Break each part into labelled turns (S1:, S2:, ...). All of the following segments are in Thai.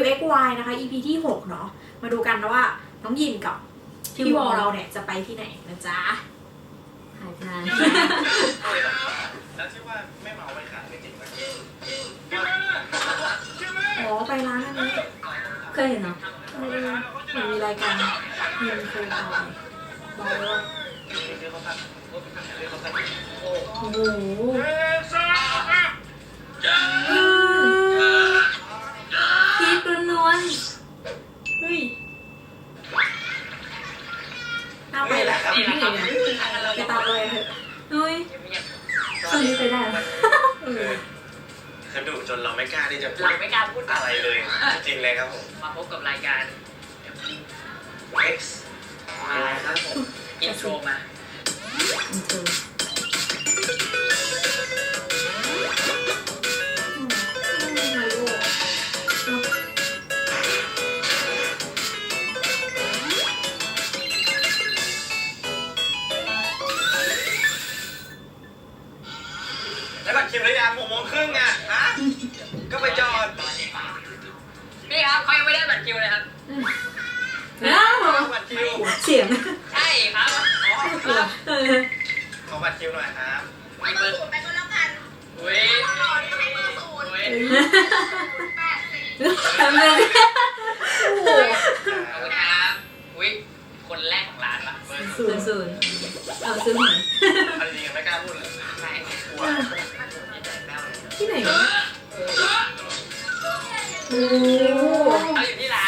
S1: W X Y นะคะ EP ที่6เนาะมาดูกันนะว่าน้องยินกับพี่วอลเราเนี่ยจะไปที่ไหนนะจ๊ะ
S2: หายไปนาน
S3: แล้วที่ว่าไม่เมาไปขายไม่จริงไหม
S1: อ๋อไปร้านอันนี้
S2: เคยเห็นเนาะ
S1: เออเหมือนมีรายการยินเคยไปบอยว่า
S3: เรื่องเขาสั่งเรื่องเขาสั่งโอ้
S1: โอ้โห อะ
S2: ไร
S1: เล
S3: ย จริงเลยครับผม
S4: มาพบกับรายการ
S1: สียง
S4: ใช่ครับ
S1: เออ
S3: ขอบัตรคิวหน่อยครับ
S4: มีเบอร์ไปก็แล้วกันอุ้ยอุ้ย
S2: ทำเลย
S1: โอ้โห
S4: ขอบคุณครับอุ้ยคนแรกของร้านปะเบอร์
S1: ศู
S2: ศู
S1: น
S2: น
S1: ย์
S2: ย์ศูนย์เอาซื้อหวย
S3: อันนี้ยังไม่กล้าพูดเลย
S4: ใช่
S3: กลัว
S1: ที่ไหนวะโอ้
S4: เขาอยู่ที่ร้านอะน้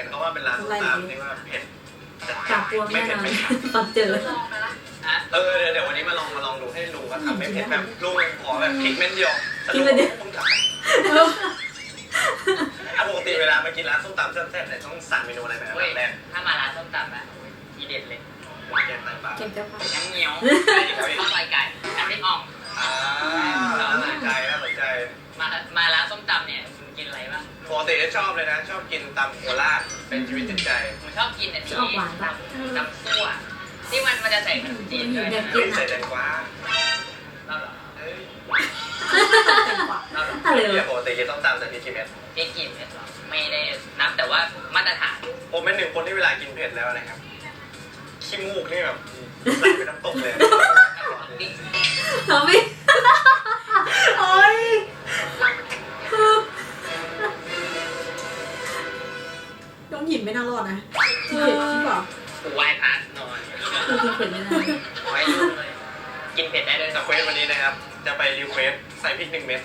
S3: ห็นเขาว่าเป็นร้านตามที่ว่าเผ็ดจัด
S2: กลับกลัว
S3: ไม่
S2: แน่
S3: เผ็
S2: น
S3: ด
S2: อน
S3: ไม่ขัด
S2: ตอนเจอ
S4: ฮะ
S3: เออเดี๋ยวเดี๋ยววันนี้มาลองมาลองดูให้ลุงเขาทำไม่เผ็ดแบบลุงขอแบบพริกเม็ดเดียวแต่ลุงมึงทำอะปกติเวลามากินร้านส้มตำแซ่บๆเนี่ยต้องสั่งเมนูอะไรแบบ
S4: เฮ้ย
S3: แรก
S4: ถ้ามาร้านส้มตำนะอุ๊ยทีเด็ดเลย
S3: แกงไตปลา
S1: เก่งจังปะ
S4: น้ำเงี้ยว
S3: ชอบเลยนะ ชอบกินตำโคราชเป็นชีวิตจิตใจ
S4: ผมชอบกินอันนี้ตำตำซั่วที่มันมันจะใส่ขนมจีนด้วย
S2: อยากกิ
S3: กิ
S2: น
S3: นใส่แตงกวา
S4: เราเหรอ
S3: เอ้ย
S1: จังหวะ
S4: เราเหรอ
S2: อะไร
S3: เดี๋ยว
S2: วะ
S3: ปกติกินต้มตำใส่พริกกี่เม็ด
S4: พริกกี่เม็ดเหรอไม่ได้นับแต่ว่ามาตรฐาน
S3: ผมเป็นหนึ่งคนที่เวลากินเผ็ดแล้วนะครับขี้มูกนี่แบบไหลไปน้ำตกเลย
S4: นี่
S2: น้องพี่
S1: โน้องหยินไม่น่ารอดนะเผ็ดหรือเปล่า
S4: กูไหว้พระนอน
S2: คือกินเผ็ดไม่ได้
S4: ไว้ยุ่งเลยกินเผ็ดได้ด้วย
S3: แต่เควสวันนี้นะครับ จะไปรีเควสใส่พริกหนึ่งเม็ด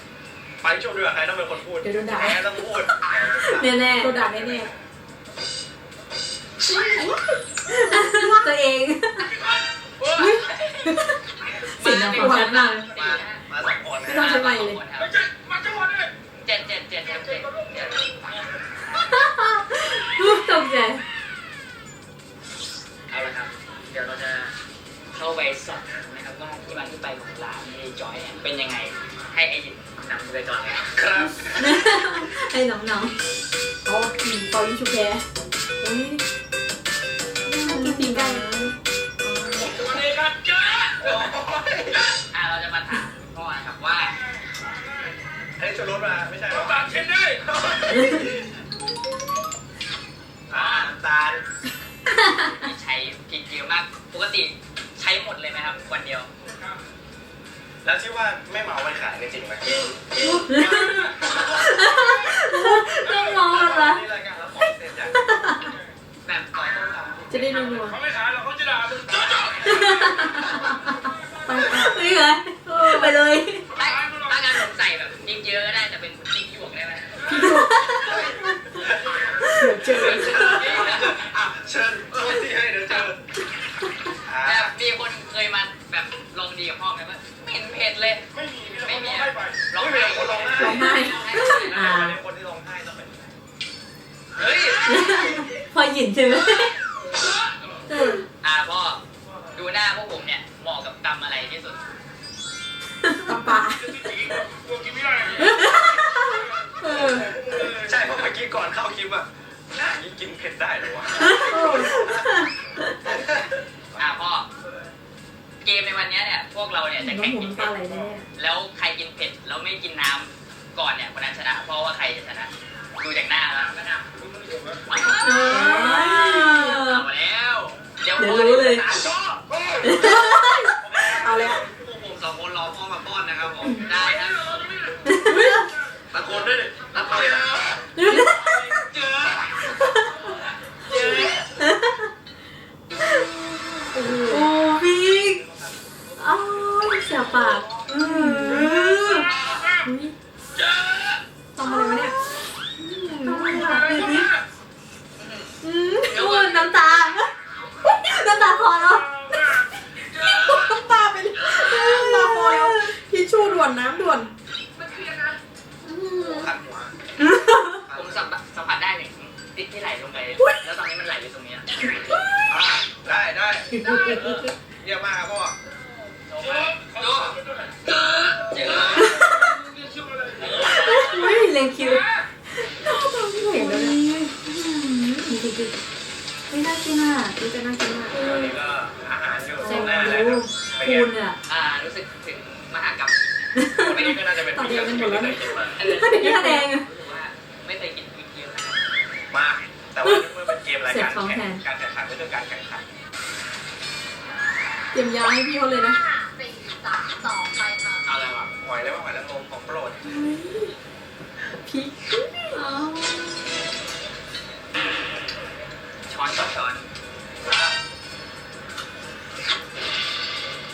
S3: ไปชมดีกว่าใครต้องเป็นคนพูด
S1: เดี๋ยวโดนด่า
S3: แพ้ต้องพูด
S2: แน่แน่
S1: โดนด่าแน่
S2: ๆตัวเอง
S1: ๆเสียงดังฟังชัดมากเลย
S3: มามาสองคน
S1: ไม่
S3: นะ
S1: ต้องใช้ไมค์เลย
S4: เจ็ดเจ็ดเจ็ดเจ็ดเจ็ดเจ็ด
S2: ตกใจ
S4: เอาละครับ เดี๋ยวเราจะเข้าไปสอบนะครับว่าที่มาที่ไปของร้านเอจอยเนี่ยเป็นยังไง ให้ไอ้ยินนำไปก่อนนะครับ
S3: ครับ
S2: ให้น้อง
S1: อ๋อหยินต่อยิงชุบแพ้โอ้ยกินปีนไก่
S4: อ่าเราจะมาถามพ่อนะครับว่า
S3: อันนี้ชนรถมาไม่ใช่หรอ
S5: ตามเช่นได้
S3: อ่าน้ำ ตาล
S4: ที่ใช้พริกเยอะมาก ปกติใช้หมดเลยไหมครับวันเดียว
S3: แล้วที่ว่าไม่เมาไปขายเนี่ยจริงไหม
S2: ๆต้องมองกันละ
S3: นี่รายการแล้วของเสร็จยัง
S4: แบบก่อนต้องทำ
S1: จะได้นัว
S5: เขาไม่ขายเราเขาจะด่ามึง
S1: ๆไปไป
S2: ไม่เหรอไปเลย
S4: กิน
S1: เผ็
S4: ด
S5: ได้
S4: เหร
S1: อ
S3: วะ
S1: เออ
S4: อ่าพ่อเกมในวันเนี้ยเนี่ยพวกเราเนี่ยจะ
S1: น้อง
S4: แข่ง
S1: หมู
S4: กิน
S1: น้ำตา
S4: เผ็ด
S1: ไหลแน่
S4: แล้วใครกินเผ็ดแล้วไม่กินน้ำก่อนเนี่ยคนนั้นชนะเพราะว่าใครจะชนะดูจากหน้าแล้วก็นะ
S2: เออ
S4: เอาแล้วเดี๋ยว
S2: เดี๋ยวรู้เลย
S4: สามช่อ
S1: เอาเลยอะ
S3: พวกผมสองคนรอพ่อมาป้อนนะครับผม
S4: ได้นะ
S3: ตะโก
S1: นด้ว
S4: ย
S3: ดิ อุ้
S2: ยเลงคิว
S1: เห็นแล้วเนี่ย
S2: ไม่น่ากินอะ
S1: ดูจะน่ากินมาก
S3: ตอนนี้ก็อาหารอยู่
S2: แซ
S3: ตรงห
S2: คู
S3: น้าเลยครับเป็นไง
S2: คูณอะ
S4: อ่ารู้สึกถึงมหากรรม
S3: วันนี้ก็น่าจะเป็นปีที่ไม่เคยกินมา
S4: อันนี้
S2: ถ้าเด็กหน้าแดงอะ
S4: รู้สึกว่าไม่เคยกินพริกเยอะขนาดนี้
S3: มาก แต่ว่าเมื่อเป็นเกมรายการแข่งการแข่งขันไม่ใช่การแข่งขัน
S1: เตรียมยาให้พี่เขาเลยนะส
S2: ี่สามสองไปค่ะ
S3: เอาอะไรวะหอยแล้วว่าหอยนางรมของโปรด
S1: พริก
S2: อ๋อ
S4: ช้อนต่อช้อน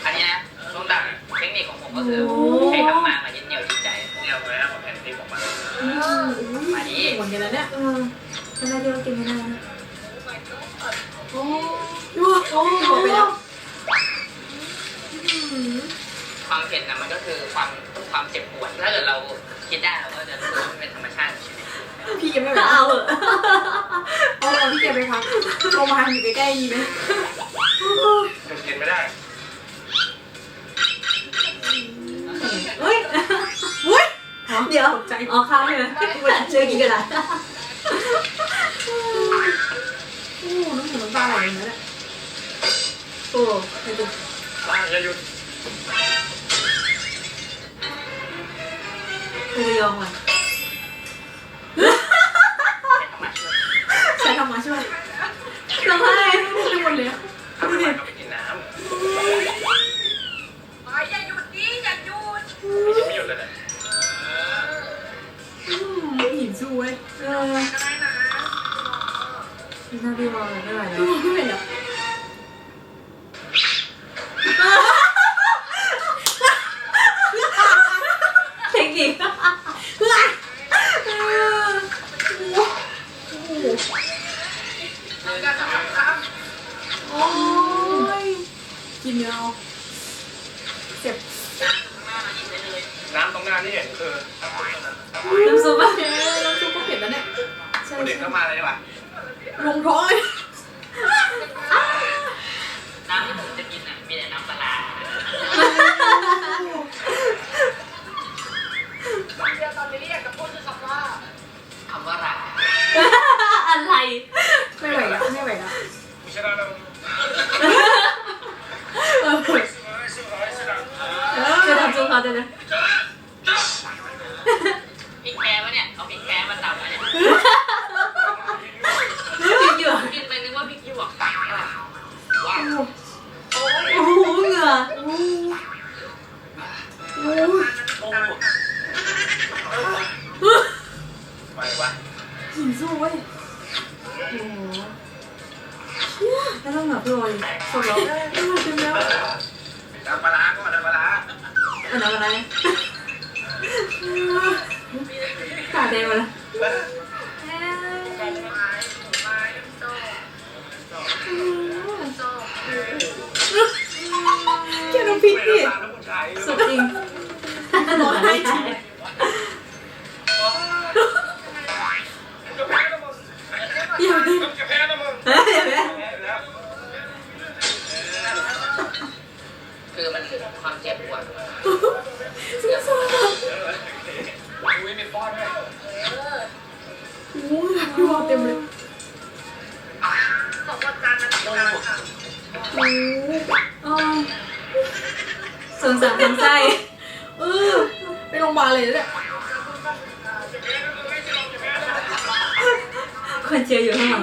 S4: อันนี้นะต้องดังเทคนิคของผมก็คือใช้ทำมามายึดเหนี่ยวจิตใจ
S3: เนี่ยเอาไว้เอาแผ่นที่ผมมา
S4: มาดี
S1: หมดกันแล้วเนี่ย
S2: เออเป็นอะไรที่เรากินไม่ได้นะ
S1: โอ้ยว้าโอ้ยหมดไปแล้ว
S4: ความเผ็ดนะมันก็คือความความเจ็บปวดถ้าเกิดเรา คิดได้เราก็จะรู้สึกว่ามันเป็นธรรมชาติของชีวิต
S1: พี่ยังไม่ไหว
S2: ก็
S1: แล้ว
S2: เอาเหอะ
S1: เอาเอาพี่แกไปพักโทรมาอยู่ใกล้ๆดีไหม
S3: หยุดกินไม่ได้
S2: เฮ้ย
S1: อุ้ย
S2: เดี๋ยว
S1: ตกใจ
S2: อ๋อข้าวใช่ไหมเชื่อกินกันละ
S1: โอ้น้ำหูน้ำตาไหลอย่างนั้นแหละ
S2: โอ้ไปดู
S3: บ้างอย่าหยุด
S2: กูยอมอะ
S4: เป็นธรรมชาติ
S1: ใช้ธรรมะช่วย
S2: ร้องไห้ พ
S1: ริก
S2: ไม่
S5: ดิ
S2: น้ำตาล
S1: แล้
S3: วผู้ชาย
S2: สุดจริง
S1: ร้อนให้จริง
S2: ทำไส้
S1: เอ
S2: อไป
S1: โรงพยาบาลเลยเนี่ย
S2: คนเชียร์อยู่ข้างหลัง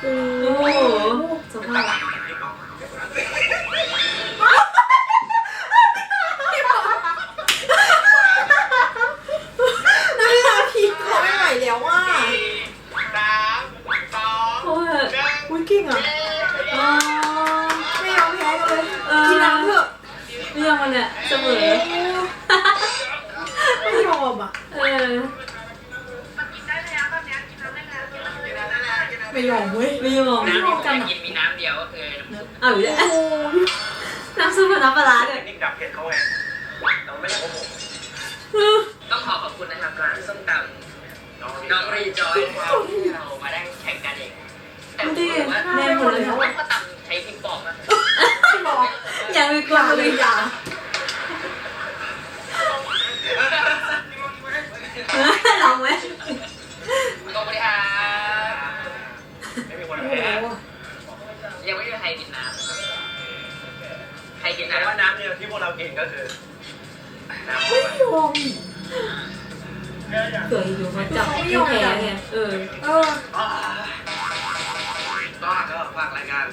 S2: โอ้โหสภาพ
S3: อ
S1: มอะ
S2: เออ
S1: ไม่ยอม
S2: เว้
S1: ย
S2: ไม่ยอม
S4: น้ำที่ผมจะกินมีน้ำเดียวก็คือน้ำซุป
S2: เอาอีกแล้วน้ำซุปกับน้ำปลาร้าด้วย
S3: นี่ดับเผ็ดเขาไงเราไม่ได้โกหก
S4: ต้องขอขอบคุณนะครับร้านส้มตำ
S3: น้อง
S4: น้องรีจอยครับที่เรามาได้แข่งกันเองแต่ผมรู้สึกว่า
S2: แน่หมดเลย
S4: เขาก็ตำใช้พริกบอกนะ
S1: ไม่บอก
S2: ยังมีก
S1: ห
S2: ลา
S1: ลา
S2: เล
S1: เลยยอย่า
S2: ลำ
S3: เดียวที่พวกเรากินก็คือน้ำ
S1: ไม่ยอม
S2: เผื่ออยู่เขาจับไม่แพ้ไงเออ
S1: เออ
S3: อ่าก็ก็ฝากรายการ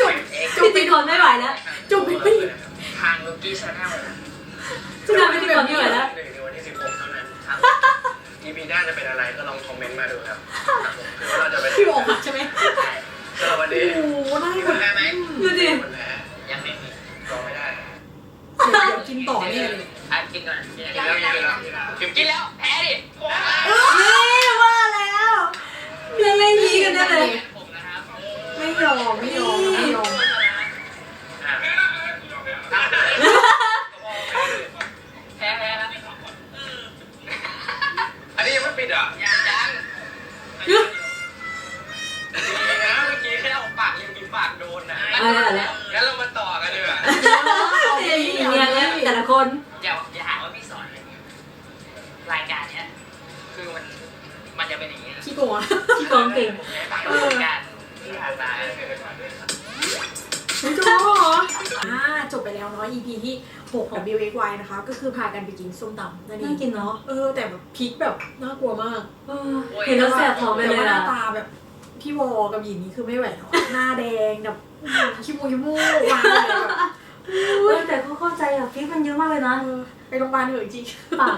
S1: จบ
S2: จบเป็นคนไม่ไหวแล้ว
S1: จบไปไม่
S4: ทางลูกี้ชาแนล
S2: จะทำเป็นคนไม่ไหวแล้ว
S3: ในวันที่16เท่านั้นครับ EP หน้าจะเป็นอะไรก็ลองคอมเมนต์มาดูครับหรือว่าเราจะไป
S1: พี่บอกใช่ไหม
S3: สำหรับวันนี้
S1: โอ้โหน่า
S4: มี
S1: ก
S4: คนได้ไหม
S2: ดูดิ
S3: คนแพ้
S4: ยังไม่มี
S3: รอไม่ได้
S1: เต่อเนี่ยเลย
S4: อะกินก่อนกินแล้
S3: ววกินแล้วกิน
S4: แล้วแพ้ดิ
S2: นี่ว่าแล้วเล่นเล่นยีกันได้เลย
S1: ไม่ยอมไม่ยอมไม่ยอม
S4: แพ้แพ้แล้ว
S3: อันนี้ยังไม่ปิดอะ
S4: ยังยัง
S3: ดีนะเมื่อกี้แค่เอาปากยังมีปากโดนนะ
S2: เอาแล้วแล้ว
S3: งั้นเรามาต่อกันดีกว่า
S2: นี่ยแต่ละคน
S4: อย่าอย่าหาว่าพี่สอนเลยรายการเนี้ยคือมันมันจะเป็นอย่างนี้
S1: ขี้โกง
S2: ที่กองเก่ง
S4: ผมจะไปรายการที่ผ่านมา
S1: ไม่จบเหรออ่าจบไปแล้วเนาะ EP ที่ 6 ของ Bill X Y นะคะ ก็คือพากันไปกินส้มตำนั่นเอ
S2: น่างกินเนาะ
S1: เออ แต่แบบพริกแบบน่ากลัวมาก
S2: เออเห็นแล้วแสบท้องไปเลย
S1: แต่ว่าห
S2: อะ
S1: น้าตาแบบ พี่วอกับหยินนี่คือไม่ไหวแล้วหน้าแดงแบบขี้มูกขี้มูกวางเลยแบบ
S2: เออแต่ก็เข้าใจอะพริกมันเยอะมากเลยนะ
S1: เออไปโรงพยาบาลเถอะจริง
S2: ปาก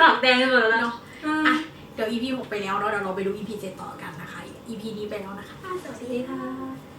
S2: ปากแดงไปหมดแล้ว
S1: เนาะ
S2: อืม
S1: อะเดี๋ยว EP 6 ไปแล้วเนาะเดี๋ยวเราไปดู EP 7 ต่อกันนะคะ EP นี้ไปแล้วนะคะ
S2: สวัสดีค่ะ